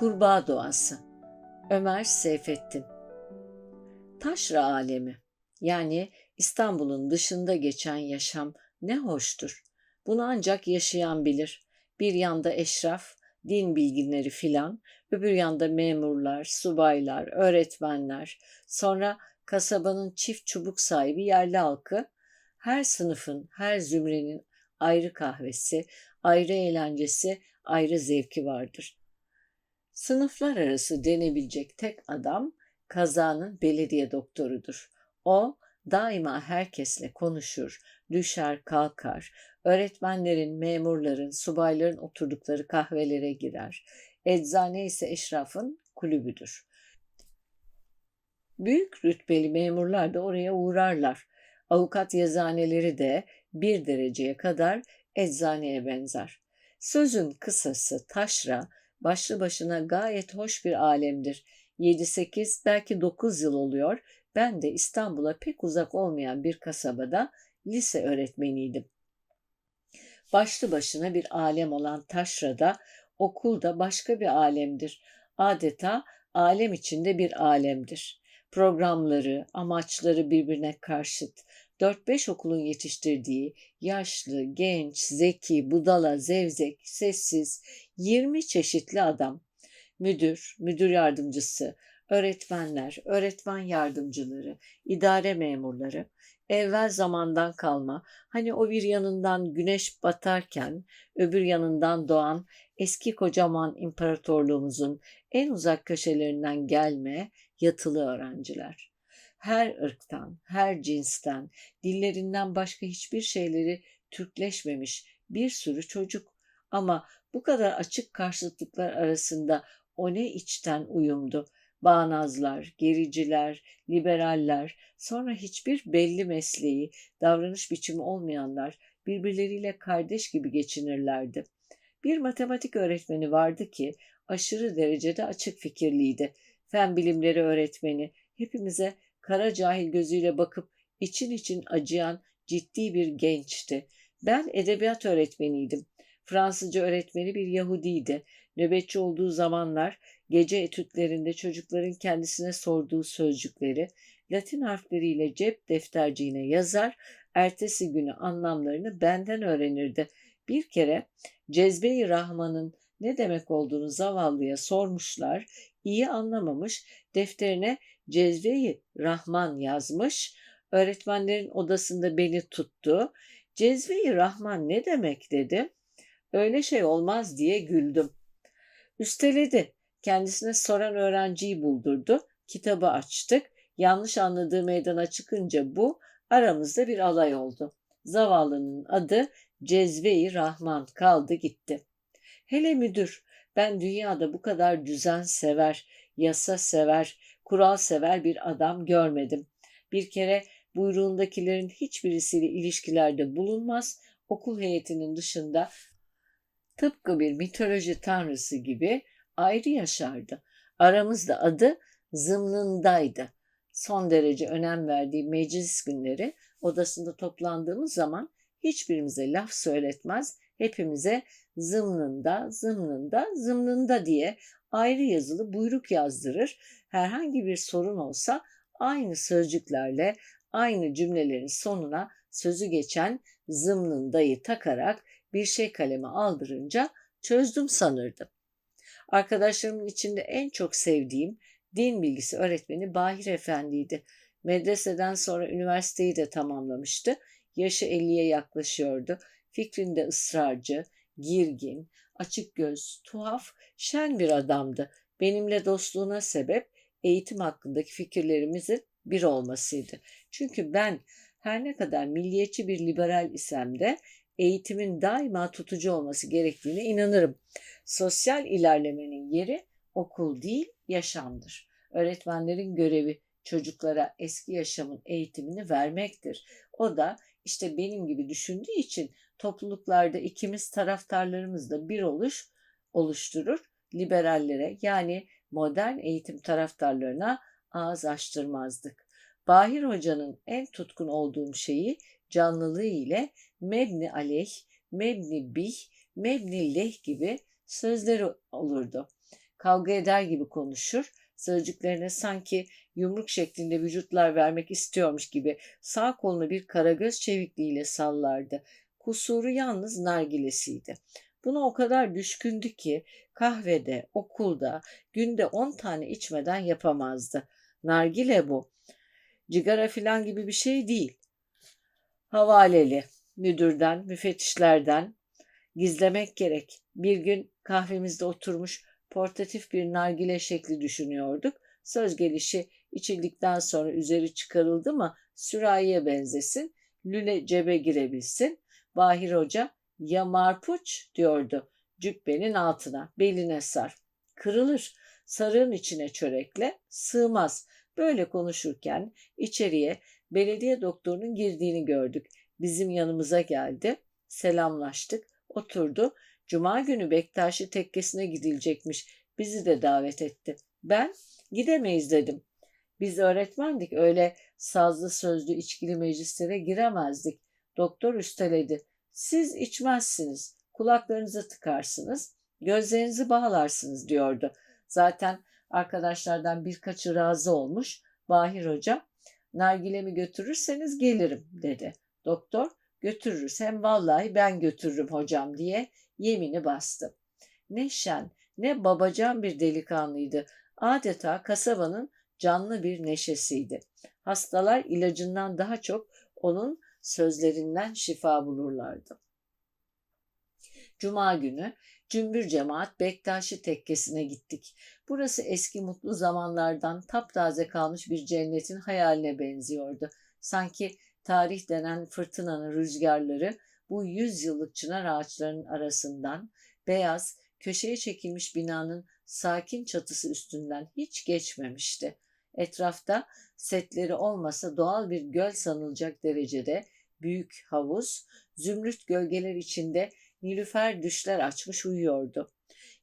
Kurbağa Doğası Ömer Seyfettin Taşra alemi yani İstanbul'un dışında geçen yaşam ne hoştur. Bunu ancak yaşayan bilir. Bir yanda eşraf, din bilginleri filan, öbür yanda memurlar, subaylar, öğretmenler, sonra kasabanın çift çubuk sahibi yerli halkı, her sınıfın, her zümrenin ayrı kahvesi, ayrı eğlencesi, ayrı zevki vardır. Sınıflar arası denebilecek tek adam kazanın belediye doktorudur. O daima herkesle konuşur, düşer kalkar, öğretmenlerin, memurların, subayların oturdukları kahvelere girer. Eczane ise eşrafın kulübüdür. Büyük rütbeli memurlar da oraya uğrarlar. Avukat yazaneleri de bir dereceye kadar eczaneye benzer. Sözün kısası taşra başlı başına gayet hoş bir alemdir. 7-8 belki 9 yıl oluyor. Ben de İstanbul'a pek uzak olmayan bir kasabada lise öğretmeniydim. Başlı başına bir alem olan Taşra'da okul da başka bir alemdir. Adeta alem içinde bir alemdir. Programları, amaçları birbirine karşıt. 4-5 okulun yetiştirdiği yaşlı, genç, zeki, budala, zevzek, sessiz 20 çeşitli adam. Müdür, müdür yardımcısı, öğretmenler, öğretmen yardımcıları, idare memurları, evvel zamandan kalma, hani o bir yanından güneş batarken öbür yanından doğan eski kocaman imparatorluğumuzun en uzak köşelerinden gelme yatılı öğrenciler. Her ırktan, her cinsten, dillerinden başka hiçbir şeyleri Türkleşmemiş bir sürü çocuk. Ama bu kadar açık karşıtlıklar arasında o ne içten uyumdu. Bağnazlar, gericiler, liberaller, sonra hiçbir belli mesleği, davranış biçimi olmayanlar birbirleriyle kardeş gibi geçinirlerdi. Bir matematik öğretmeni vardı ki aşırı derecede açık fikirliydi. Fen bilimleri öğretmeni hepimize kara cahil gözüyle bakıp için için acıyan ciddi bir gençti. Ben edebiyat öğretmeniydim. Fransızca öğretmeni bir Yahudiydi. Nöbetçi olduğu zamanlar gece etütlerinde çocukların kendisine sorduğu sözcükleri Latin harfleriyle cep defterciğine yazar, ertesi günü anlamlarını benden öğrenirdi. Bir kere Cezbe-i Rahman'ın ne demek olduğunu zavallıya sormuşlar, iyi anlamamış, defterine Cezve-i Rahman yazmış, öğretmenlerin odasında beni tuttu. Cezve-i Rahman ne demek dedim. Öyle şey olmaz diye güldüm. Üsteledi. Kendisine soran öğrenciyi buldurdu. Kitabı açtık. Yanlış anladığı meydana çıkınca bu aramızda bir alay oldu. Zavallının adı Cezve-i Rahman kaldı gitti. Hele müdür ben dünyada bu kadar düzen sever, yasa sever, kural sever bir adam görmedim. Bir kere buyruğundakilerin hiçbirisiyle ilişkilerde bulunmaz, okul heyetinin dışında tıpkı bir mitoloji tanrısı gibi ayrı yaşardı. Aramızda adı zımnındaydı. Son derece önem verdiği meclis günleri odasında toplandığımız zaman hiçbirimize laf söyletmez, hepimize zımnında, zımnında, zımnında diye ayrı yazılı buyruk yazdırır. Herhangi bir sorun olsa aynı sözcüklerle aynı cümlelerin sonuna sözü geçen zımnındayı takarak bir şey kaleme aldırınca çözdüm sanırdım. Arkadaşlarımın içinde en çok sevdiğim din bilgisi öğretmeni Bahir Efendi'ydi. Medreseden sonra üniversiteyi de tamamlamıştı. Yaşı 50'ye yaklaşıyordu. Fikrinde ısrarcı, girgin, açık göz, tuhaf, şen bir adamdı. Benimle dostluğuna sebep eğitim hakkındaki fikirlerimizin bir olmasıydı. Çünkü ben her ne kadar milliyetçi bir liberal isem de eğitimin daima tutucu olması gerektiğine inanırım. Sosyal ilerlemenin yeri okul değil, yaşamdır. Öğretmenlerin görevi çocuklara eski yaşamın eğitimini vermektir. O da işte benim gibi düşündüğü için topluluklarda ikimiz taraftarlarımızla bir oluş oluşturur. Liberallere yani modern eğitim taraftarlarına ağız açtırmazdık. Bahir Hoca'nın en tutkun olduğum şeyi canlılığı ile mebni aleyh, mebni bih, mebni leh gibi sözleri olurdu. kavga eder gibi konuşur, sözcüklerine sanki yumruk şeklinde vücutlar vermek istiyormuş gibi sağ kolunu bir karagöz çevikliğiyle sallardı. Kusuru yalnız nargilesiydi. Buna o kadar düşkündü ki kahvede, okulda günde 10 tane içmeden yapamazdı. Nargile bu. Cigara filan gibi bir şey değil. Havaleli, müdürden, müfettişlerden gizlemek gerek. Bir gün kahvemizde oturmuş portatif bir nargile şekli düşünüyorduk. Söz gelişi içildikten sonra üzeri çıkarıldı mı sürahiye benzesin, lüle cebe girebilsin. Bahir Hoca ya marpuç diyordu cübbenin altına, beline sar. Kırılır, sarığın içine çörekle, sığmaz. Böyle konuşurken içeriye belediye doktorunun girdiğini gördük. Bizim yanımıza geldi, selamlaştık, oturdu. Cuma günü Bektaşi tekkesine gidilecekmiş. Bizi de davet etti. Ben gidemeyiz dedim. Biz öğretmendik öyle sazlı sözlü içkili meclislere giremezdik. Doktor üsteledi. Siz içmezsiniz, kulaklarınızı tıkarsınız, gözlerinizi bağlarsınız diyordu. Zaten arkadaşlardan birkaçı razı olmuş. Bahir Hoca, nargilemi götürürseniz gelirim dedi. Doktor, götürürüz hem vallahi ben götürürüm hocam diye yemini bastı. Ne şen, ne babacan bir delikanlıydı. Adeta kasabanın canlı bir neşesiydi. Hastalar ilacından daha çok onun sözlerinden şifa bulurlardı. Cuma günü cümbür cemaat Bektaşi tekkesine gittik. Burası eski mutlu zamanlardan taptaze kalmış bir cennetin hayaline benziyordu. Sanki tarih denen fırtınanın rüzgarları bu yüz yıllık çınar ağaçlarının arasından beyaz, köşeye çekilmiş binanın sakin çatısı üstünden hiç geçmemişti. Etrafta setleri olmasa doğal bir göl sanılacak derecede büyük havuz, zümrüt gölgeler içinde nilüfer düşler açmış uyuyordu.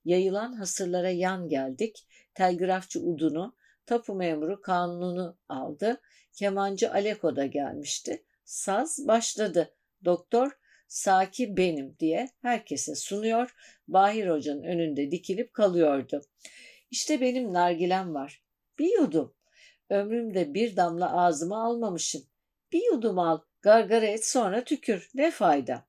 Yayılan hasırlara yan geldik. Telgrafçı Udun'u, tapu memuru kanunu aldı. Kemancı Aleko da gelmişti. Saz başladı. Doktor Saki benim diye herkese sunuyor. Bahir Hoca'nın önünde dikilip kalıyordu. İşte benim nargilem var. Bir yudum. Ömrümde bir damla ağzıma almamışım. Bir yudum al, gargara et sonra tükür. Ne fayda?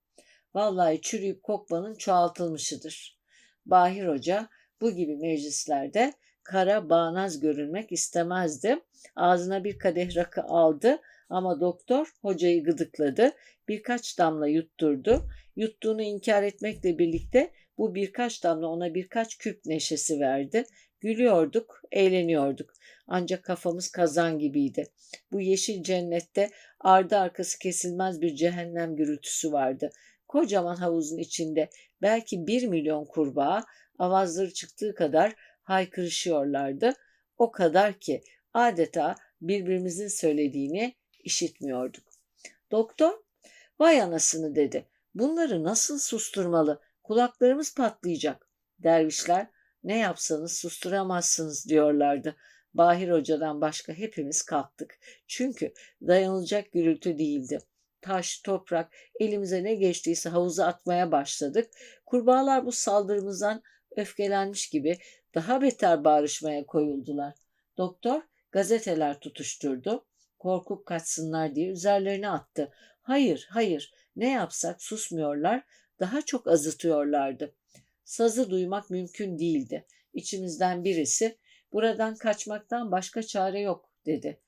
Vallahi çürüyüp kokmanın çoğaltılmışıdır. Bahir Hoca bu gibi meclislerde kara bağnaz görünmek istemezdi. Ağzına bir kadeh rakı aldı ama doktor hocayı gıdıkladı. Birkaç damla yutturdu. Yuttuğunu inkar etmekle birlikte bu birkaç damla ona birkaç küp neşesi verdi. Gülüyorduk, eğleniyorduk. Ancak kafamız kazan gibiydi. Bu yeşil cennette ardı arkası kesilmez bir cehennem gürültüsü vardı. Kocaman havuzun içinde belki bir milyon kurbağa avazları çıktığı kadar haykırışıyorlardı. O kadar ki adeta birbirimizin söylediğini işitmiyorduk. Doktor, vay anasını dedi. Bunları nasıl susturmalı? Kulaklarımız patlayacak. Dervişler, ne yapsanız susturamazsınız diyorlardı. Bahir Hoca'dan başka hepimiz kalktık. Çünkü dayanılacak gürültü değildi. Taş, toprak, elimize ne geçtiyse havuza atmaya başladık. Kurbağalar bu saldırımızdan öfkelenmiş gibi daha beter bağırışmaya koyuldular. Doktor gazeteler tutuşturdu. Korkup kaçsınlar diye üzerlerine attı. Hayır, hayır, ne yapsak susmuyorlar, daha çok azıtıyorlardı. Sazı duymak mümkün değildi. İçimizden birisi buradan kaçmaktan başka çare yok dedi.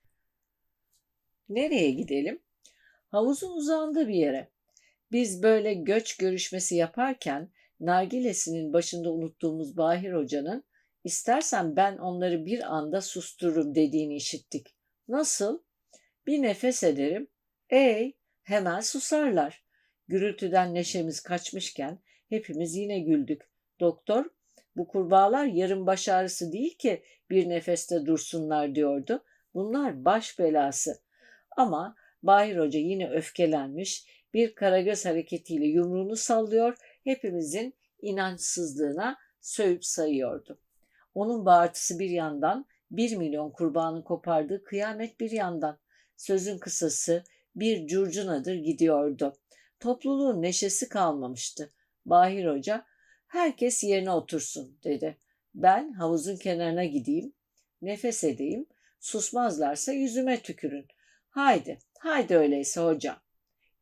Nereye gidelim? Havuzun uzağında bir yere. Biz böyle göç görüşmesi yaparken nargilesinin başında unuttuğumuz Bahir Hoca'nın istersen ben onları bir anda sustururum dediğini işittik. Nasıl? Bir nefes ederim. Ey hemen susarlar. Gürültüden neşemiz kaçmışken hepimiz yine güldük. Doktor bu kurbağalar yarım baş ağrısı değil ki bir nefeste dursunlar diyordu. Bunlar baş belası. Ama Bahir Hoca yine öfkelenmiş, bir karagöz hareketiyle yumruğunu sallıyor, hepimizin inançsızlığına sövüp sayıyordu. Onun bağırtısı bir yandan, bir milyon kurbanın kopardığı kıyamet bir yandan. Sözün kısası bir curcunadır gidiyordu. Topluluğun neşesi kalmamıştı. Bahir Hoca, herkes yerine otursun dedi. Ben havuzun kenarına gideyim, nefes edeyim, susmazlarsa yüzüme tükürün. Haydi, haydi öyleyse hocam.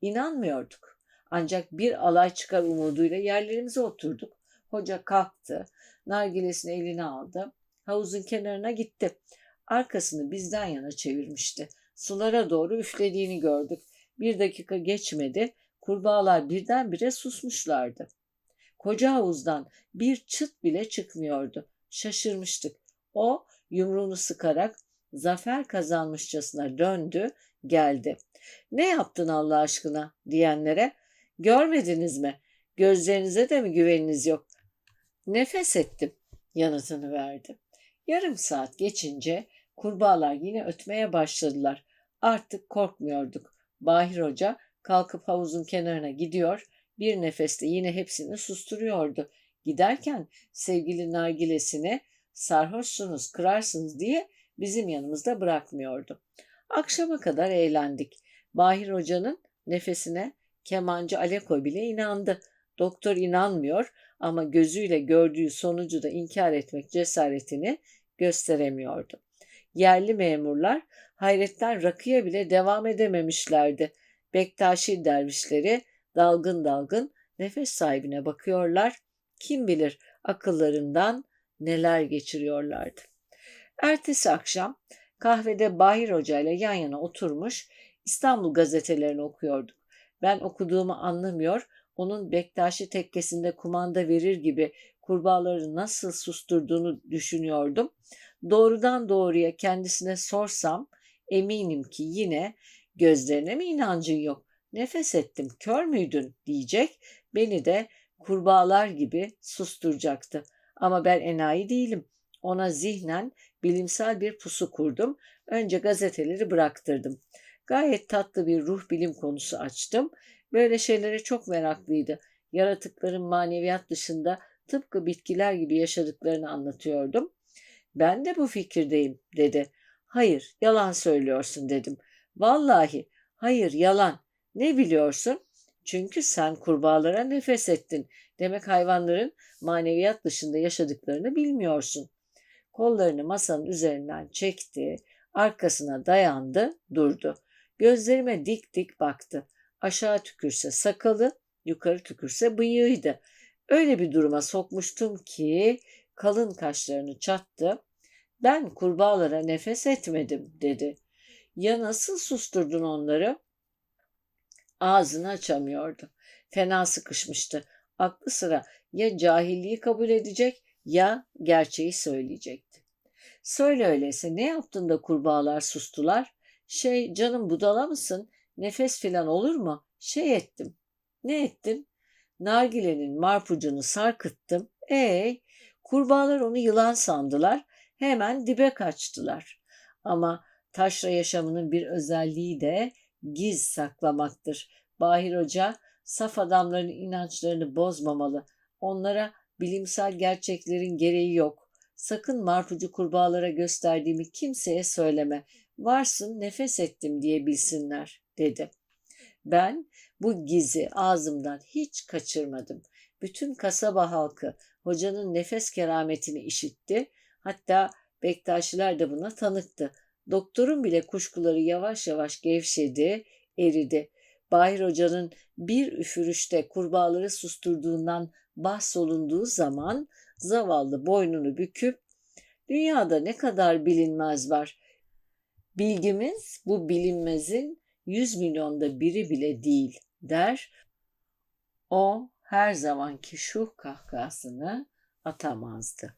İnanmıyorduk. Ancak bir alay çıkar umuduyla yerlerimize oturduk. Hoca kalktı, nargilesini eline aldı, havuzun kenarına gitti. Arkasını bizden yana çevirmişti. Sulara doğru üflediğini gördük. Bir dakika geçmedi, kurbağalar birdenbire susmuşlardı. Koca havuzdan bir çıt bile çıkmıyordu. Şaşırmıştık. O yumruğunu sıkarak zafer kazanmışçasına döndü, geldi. Ne yaptın Allah aşkına diyenlere görmediniz mi? Gözlerinize de mi güveniniz yok? Nefes ettim yanıtını verdi. Yarım saat geçince kurbağalar yine ötmeye başladılar. Artık korkmuyorduk. Bahir Hoca kalkıp havuzun kenarına gidiyor, bir nefeste yine hepsini susturuyordu. Giderken sevgili nargilesine sarhoşsunuz, kırarsınız diye bizim yanımızda bırakmıyordu. Akşama kadar eğlendik. Bahir Hoca'nın nefesine kemancı Aleko bile inandı. Doktor inanmıyor ama gözüyle gördüğü sonucu da inkar etmek cesaretini gösteremiyordu. Yerli memurlar hayretten rakıya bile devam edememişlerdi. Bektaşi dervişleri dalgın dalgın nefes sahibine bakıyorlar. Kim bilir akıllarından neler geçiriyorlardı. Ertesi akşam kahvede Bahir Hoca ile yan yana oturmuş İstanbul gazetelerini okuyorduk. Ben okuduğumu anlamıyor, onun Bektaşi tekkesinde kumanda verir gibi kurbağaları nasıl susturduğunu düşünüyordum. Doğrudan doğruya kendisine sorsam eminim ki yine gözlerine mi inancın yok? Nefes ettim, kör müydün diyecek. Beni de kurbağalar gibi susturacaktı. Ama ben enayi değilim. Ona zihnen bilimsel bir pusu kurdum. Önce gazeteleri bıraktırdım. Gayet tatlı bir ruh bilim konusu açtım. Böyle şeylere çok meraklıydı. Yaratıkların maneviyat dışında tıpkı bitkiler gibi yaşadıklarını anlatıyordum. Ben de bu fikirdeyim dedi. Hayır, yalan söylüyorsun dedim. Vallahi, hayır yalan. Ne biliyorsun? Çünkü sen kurbağalara nefes ettin. Demek hayvanların maneviyat dışında yaşadıklarını bilmiyorsun. Kollarını masanın üzerinden çekti, arkasına dayandı, durdu. Gözlerime dik dik baktı. Aşağı tükürse sakalı, yukarı tükürse bıyığıydı. Öyle bir duruma sokmuştum ki kalın kaşlarını çattı. Ben kurbağalara nefes etmedim dedi. Ya nasıl susturdun onları? Ağzını açamıyordu. Fena sıkışmıştı. Aklı sıra ya cahilliği kabul edecek ya gerçeği söyleyecekti. Söyle öyleyse ne yaptın da kurbağalar sustular? Şey canım budala mısın? Nefes filan olur mu? Şey ettim. Ne ettin? Nargilenin marpucunu sarkıttım. Ey, kurbağalar onu yılan sandılar. Hemen dibe kaçtılar. Ama taşra yaşamının bir özelliği de giz saklamaktır. Bahir Hoca saf adamların inançlarını bozmamalı. Onlara bilimsel gerçeklerin gereği yok. Sakın marpucu kurbağalara gösterdiğimi kimseye söyleme. Varsın nefes ettim diye bilsinler dedi. Ben bu gizi ağzımdan hiç kaçırmadım. Bütün kasaba halkı hocanın nefes kerametini işitti. Hatta Bektaşiler de buna tanıktı. Doktorun bile kuşkuları yavaş yavaş gevşedi, eridi. Bahir Hoca'nın bir üfürüşte kurbağaları susturduğundan bahsolunduğu zaman zavallı boynunu büküp dünyada ne kadar bilinmez var. Bilgimiz bu bilinmezin yüz milyonda biri bile değil der. O her zamanki şu kahkahasını atamazdı.